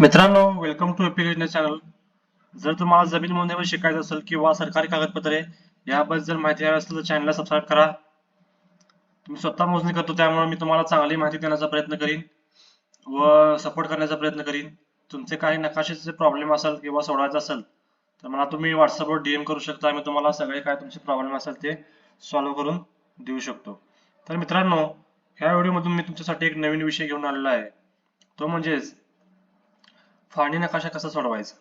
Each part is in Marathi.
मित्रांनो वेलकम टू एपी चॅनल जर तुम्हाला जमीन नोंदणीवर शिकायचं असेल किंवा सरकारी कागदपत्रे याबद्दल जर माहिती हवी असेल तर चॅनलला सबस्क्राईब करा. मी स्वतः मोजणी करतो त्यामुळे मी तुम्हाला चांगली माहिती देण्याचा प्रयत्न करीन व सपोर्ट करण्याचा प्रयत्न करीन. तुमचे काही नकाशाचे प्रॉब्लेम असेल किंवा सोडवायचं असेल तर मला तुम्ही व्हॉट्सअपवर डीएम करू शकता. मी तुम्हाला सगळे काय तुमचे प्रॉब्लेम असेल ते सॉल्व्ह करून देऊ शकतो. तर मित्रांनो ह्या व्हिडिओमधून मी तुमच्यासाठी एक नवीन विषय घेऊन आलेला आहे. तो म्हणजेच फाळणी नकाशा कसा सोडवायचा?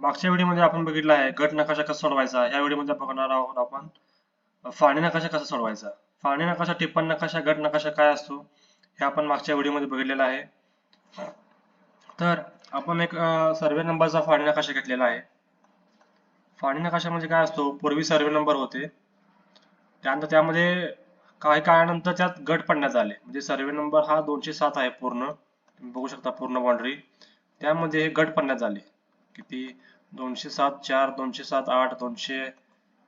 मागच्या व्हिडिओमध्ये आपण बघितला आहे गट नकाशा कसा सोडवायचा? या व्हिडिओमध्ये बघणार आहोत आपण फाळणी नकाशा कसा सोडवायचा? फाळणी नकाशा टिप्पण नकाशा गट नकाशा काय असतो? हे आपण मागच्या व्हिडिओमध्ये बघितलेला आहे. तर आपण एक सर्वे नंबरचा फाळणी नकाशा घेतलेला आहे. फाळणी नकाशा म्हणजे काय असतो? पूर्वी सर्वे नंबर होते. त्यानंतर त्यामध्ये काही काळानंतर त्यात गट पडण्यात आले. म्हणजे सर्वे नंबर हा दोनशे सात आहे पूर्ण. बघू शकता पूर्ण बाउंड्री त्यामध्ये हे गट पडण्यात आले किती? दोनशे सात चार दोनशे सात आठ दोनशे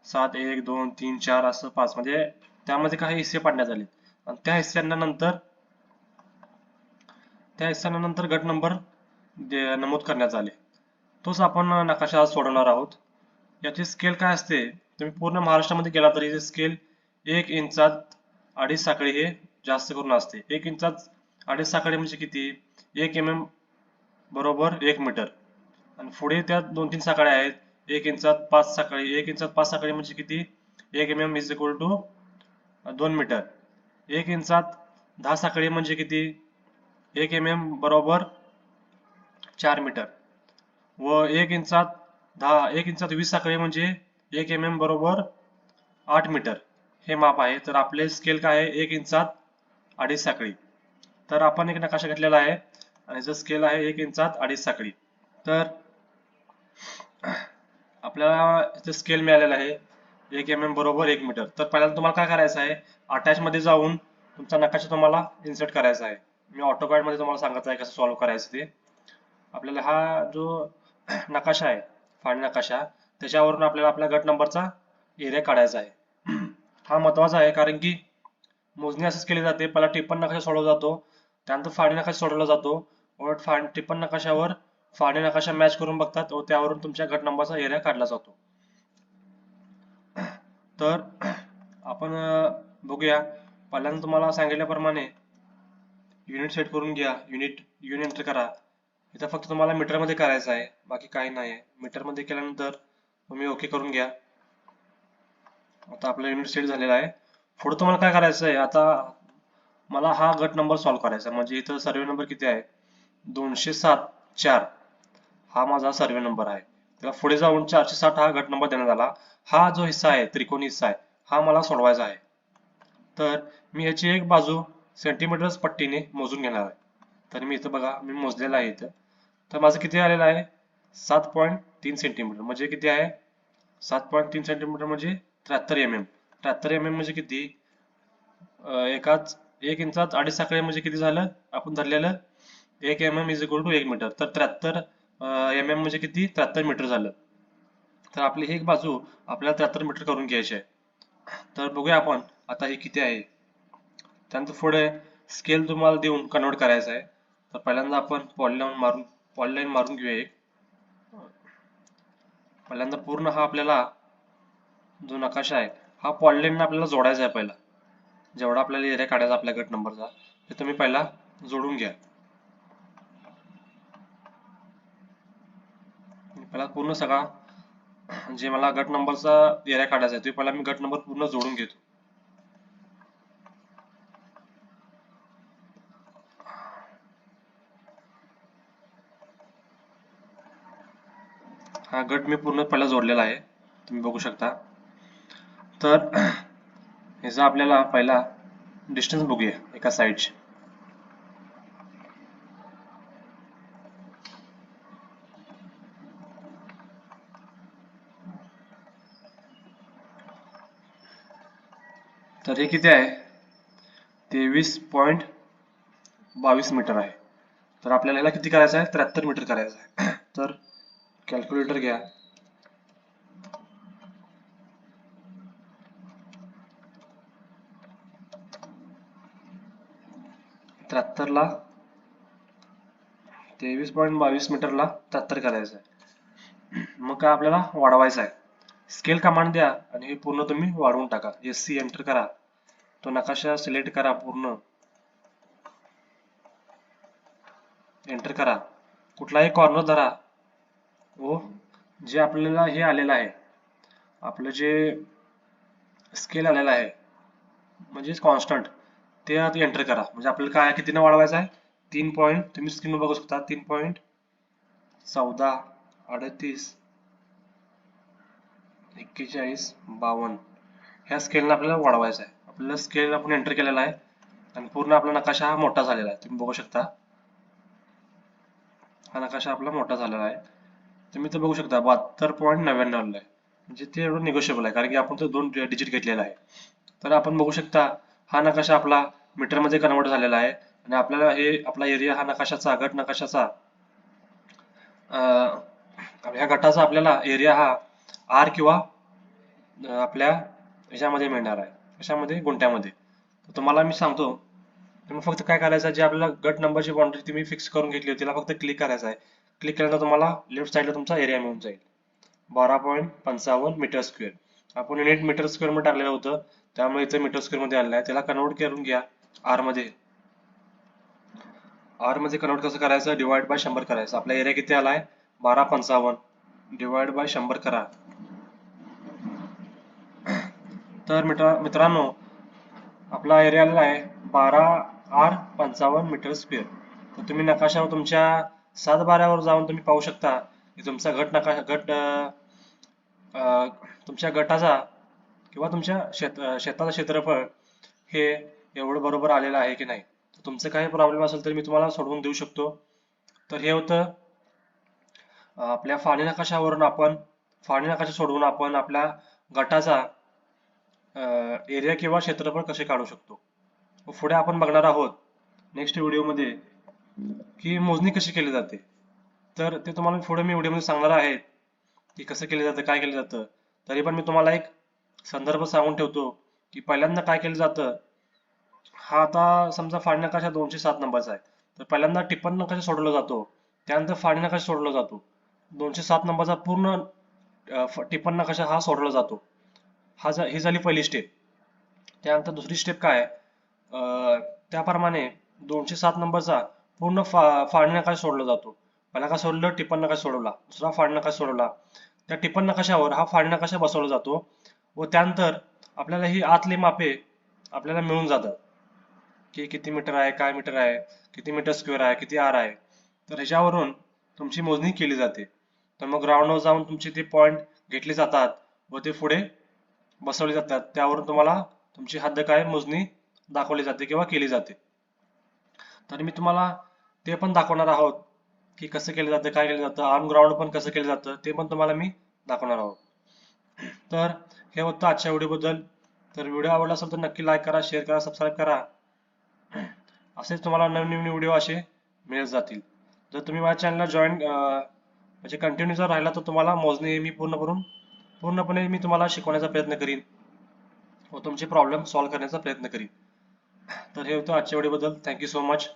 सात एक दोन तीन चार असं पाच. म्हणजे त्यामध्ये काही हिस्से पाडण्यात आले आणि त्या हिस्स्यांना नंतर त्या हिस्स्यांना नंतर गट नंबर नमूद करण्यात आले. तोच आपण नकाशा आज सोडवणार आहोत. याची स्केल काय असते? तुम्ही पूर्ण महाराष्ट्रामध्ये गेला तरी स्केल एक इंचात अडीच साखळी हे जास्त करून असते. एक इंचात अडीच साखळी म्हणजे किती? एक एम एम बरोबर एक मीटर. आणि पुढे त्या दोन तीन साखळ्या आहेत. एक इंचात पाच साखळी एक इंचात पाच साखळी म्हणजे किती? एक M M is equal to दोन मीटर. एक इंचात दहा साखळी म्हणजे किती? एक एम एम बरोबर चार मीटर. व एक इंचात दहा एक इंचात वीस साखळी म्हणजे एक एम एम बरोबर आठ मीटर. हे माप आहे. तर आपले स्केल काय आहे? एक इंचात अडीच साखळी. तर आपण एक नकाशा घेतलेला आहे. आणि जो स्केल आहे एक इंचात अडीच साखळी. तर आपल्याला स्केल मिळालेला आहे. एक एम एम बरोबर एक मीटर. तर पहिल्यांदा तुम्हाला काय करायचं आहे? अटॅच मध्ये जाऊन तुमचा नकाशा तुम्हाला इन्सर्ट करायचा आहे. मी ऑटो मध्ये तुम्हाला सांगत आहे कसं सॉल्व्ह करायचं ते. आपल्याला हा जो नकाशा आहे फाड नकाशा त्याच्यावरून आपल्याला आपल्या गट नंबरचा एरिया काढायचा आहे. हा महत्त्वाचा आहे कारण की मोजणी असंच केली जाते. पहिला टिप्पण नकाशा सोडवला जातो. त्यानंतर फाडी नकाशा सोडवला जातो. व फाळ टिप्पण नकाशावर फाणे नकाशा मॅच करून बघतात व त्यावरून तुमच्या गट नंबरचा एरिया काढला जातो. तर आपण बघूया. पहिल्यांदा तुम्हाला सांगितल्याप्रमाणे युनिट सेट करून घ्या. युनिट युनिट एंटर करा. इथं फक्त तुम्हाला मीटरमध्ये करायचं आहे. बाकी काही नाही आहे. मीटरमध्ये केल्यानंतर तुम्ही ओके करून घ्या. आता आपला युनिट सेट झालेला आहे. पुढे तुम्हाला काय करायचं आहे? आता मला हा गट नंबर सॉल्व्ह करायचा म्हणजे इथं सर्वे नंबर किती आहे? दोनशे सात चार. हा माझा सर्वे नंबर आहे. त्याला पुढे जाऊन चारशे साठ हा गट नंबर देण्यात आला. हा जो हिस्सा आहे त्रिकोणी हिस्सा आहे हा मला सोडवायचा आहे. तर मी याची एक बाजू सेंटीमीटर पट्टीने मोजून घेणार आहे. तर मी इथं बघा मी मोजलेला आहे इथं. तर माझं किती आलेलं आहे? सात पॉईंट तीन सेंटीमीटर म्हणजे किती आहे? सात पॉईंट तीन सेंटीमीटर म्हणजे त्र्याहत्तर एम एम त्र्याहत्तर एम एम म्हणजे किती? एकाच एक इंचात अडीच साखळी म्हणजे किती झालं? आपण धरलेलं एक M M is equal to एक मीटर तर त्र्याहत्तर एम एम म्हणजे किती? त्र्याहत्तर मीटर झालं. तर आपली एक बाजू आपल्याला त्र्याहत्तर मीटर करून घ्यायची आहे. तर बघूया आपण आता ही किती आहे? त्यानंतर पुढे स्केल तुम्हाला देऊन कन्वर्ट करायचं आहे. तर पहिल्यांदा आपण पॉलिलाईन मारून पॉलिलाईन मारून घेऊया एक. पहिल्यांदा पूर्ण हा आपल्याला जो नकाशा आहे हा पॉलिलाईन आपल्याला जोडायचा आहे पहिला. जेवढा आपल्याला एरिया काढायचा आपल्या गट नंबरचा ते तुम्ही पहिला जोडून घ्या. मला पूर्ण सगळा जे मला गट नंबरचा एरिया काढायचा आहे ते पहिला मी गट नंबर पूर्ण जोडून घेतो. हा गट मी पूर्ण पहिला जोडलेला आहे तुम्ही बघू शकता. तर ह्याचा आपल्याला पहिला डिस्टन्स बघूया एका साईडचे तर हे किती आहे? तेवीस पॉईंट बावीस मीटर आहे. तर आपल्याला ह्याला किती करायचं आहे? त्र्याहत्तर मीटर करायचं आहे. तर कॅल्क्युलेटर घ्या. त्र्याहत्तर ला तेवीस पॉईंट बावीस मीटरला त्र्याहत्तर करायचं आहे. मग काय आपल्याला वाढवायचं आहे? स्केल कमांड द्या आणि हे पूर्ण तुम्ही वाढवून टाका. एस सी एंटर करा. तो नकाशा सिलेक्ट करा पूर्ण. एंटर करा. कुठलाही कॉर्नर धरा. व जे आपल्याला हे आलेलं आहे. आपलं जे स्केल आलेलं आहे. म्हणजेच कॉन्स्टंट ते आता एंटर करा. म्हणजे आपल्याला काय कितीनं वाढवायचं आहे? तीन पॉईंट तुम्ही स्क्रीन बघू शकता. तीन पॉईंट चौदा अडतीस एक्केचाळीस बावन्न. ह्या स्केलनं आपल्याला वाढवायचा आहे. आपल्याला स्केल आपण एंटर केलेला आहे. आणि पूर्ण आपला नकाशा हा मोठा झालेला आहे. तुम्ही बघू शकता. हा नकाशा आपला मोठा झालेला आहे. तुम्ही तर बघू शकता बहात्तर पॉईंट नव्याण्णव आहे. म्हणजे ते एवढं निगोशिएबल आहे. कारण की आपण तो दोन डिजिट घेतलेला आहे. तर आपण बघू शकता हा नकाशा आपला मीटरमध्ये कन्वर्ट झालेला आहे. आणि आपल्याला हे आपला एरिया हा नकाशाचा गट नकाशाचा ह्या गटाचा आपल्याला एरिया हा आर किंवा आपल्या ह्याच्यामध्ये मिळणार आहे. कशामध्ये? गुंठ्यामध्ये. तुम्हाला मी सांगतो तुम्ही फक्त काय करायचं जे आपल्याला गट नंबरची बाउंड्री तुम्ही फिक्स करून घेतली होती तिला फक्त क्लिक करायचं आहे. क्लिक केल्यानंतर तुम्हाला लेफ्ट साईडला तुमचा एरिया मिळून जाईल. बारा पॉईंट पंचावन्न मीटर स्क्वेअर आपण युनिट मीटर स्क्वेअरमध्ये टाकलेलं होतं त्यामुळे इथे मीटर स्क्वेअरमध्ये आलेलं आहे. त्याला कन्वर्ट करून घ्या आरमध्ये. आरमध्ये कन्वर्ट कसं करायचं? डिवाइड बाय शंभर करायचं. आपला एरिया किती आलाय? बारा पंचावन्न. डिवाइड बाय शंभर करा. तर मित्र मित्रांनो आपला एरिया आलेला आहे बारा आर पंचावन्न मीटर स्क्वेअर तर तुम्ही नकाशावर तुमच्या सात बारावर जाऊन तुम्ही पाहू शकता की तुमचा गट नकाशा गट अं, तुमच्या गटाचा किंवा तुमच्या शेत शेताचं क्षेत्रफळ हे एवढं बरोबर आलेलं आहे की नाही. तर तुमचं काही प्रॉब्लेम असेल तर मी तुम्हाला सोडवून देऊ शकतो. तर हे होतं आपल्या फाणी नकाशावरून आपण फाणी नकाशा सोडवून आपण आपल्या गटाचा एरिया किंवा क्षेत्रफळ कसे काढू शकतो? पुढे आपण बघणार आहोत नेक्स्ट व्हिडिओमध्ये की मोजणी कशी केली जाते. तर ते तुम्हाला पुढे मी व्हिडिओमध्ये सांगणार आहे की कसं केलं जातं काय केलं जातं. तरी पण मी तुम्हाला एक संदर्भ सांगून ठेवतो की पहिल्यांदा काय केलं जातं हा आता समजा फाळी नकाशा दोनशे सात नंबरचा आहे. तर पहिल्यांदा टिप्पण नकाशा सोडवला जातो त्यानंतर फाळी नकाशा सोडवला जातो. दोनशे सात नंबरचा पूर्ण अं, टिप्पण नकाशा हा सोडवला जातो. हा झा- ही झाली पहिली स्टेप त्यानंतर दुसरी स्टेप काय? त्याप्रमाणे दोनशे सात नंबरचा पूर्ण फा फाळणी नकाशा सोडला जातो? पहिला का सोडलं? टिप्पण नकाशा सोडवला? दुसरा फाळणी नकाशा सोडवला? त्या टिप्पण नकाशावर हा फाळणी नकाशा बसवला जातो? व त्यानंतर आपल्याला ही आतली मापे आपल्याला मिळून जातात. की किती मीटर आहे? काय मीटर आहे? किती मीटर स्क्वेअर आहे? किती आर आहे? तर ह्याच्यावरून तुमची मोजणी केली जाते. तर मग ग्राउंडवर जाऊन तुमचे ते पॉईंट घेतले जातात व ते पुढे बसवले जातात. त्यावरून तुम्हाला तुमची हद्द काय मोजणी दाखवली जाते किंवा केली जाते. तर मी तुम्हाला ते पण दाखवणार आहोत की कसं केलं जातं काय केलं जातं आर्म ग्राउंड पण कसं केलं जातं ते पण तुम्हाला मी दाखवणार आहोत. तर हे होतं आजच्या व्हिडिओबद्दल. तर व्हिडिओ आवडला असेल तर नक्की लाईक करा शेअर करा सबस्क्राईब करा. असेच तुम्हाला नवीन नवीन व्हिडिओ असे मिळत जातील. जर तुम्ही माझ्या चॅनलला जॉईन म्हणजे कंटिन्यू जर राहिला तर तुम्हाला मोजणी मी पूर्ण करून पूर्णपणे मी तुम्हाला शिकवण्याचा प्रयत्न करीन व तुमचे प्रॉब्लेम सॉल्व्ह करण्याचा प्रयत्न करीन. तर हे होतं आजच्या व्हिडिओबद्दल. Thank you so much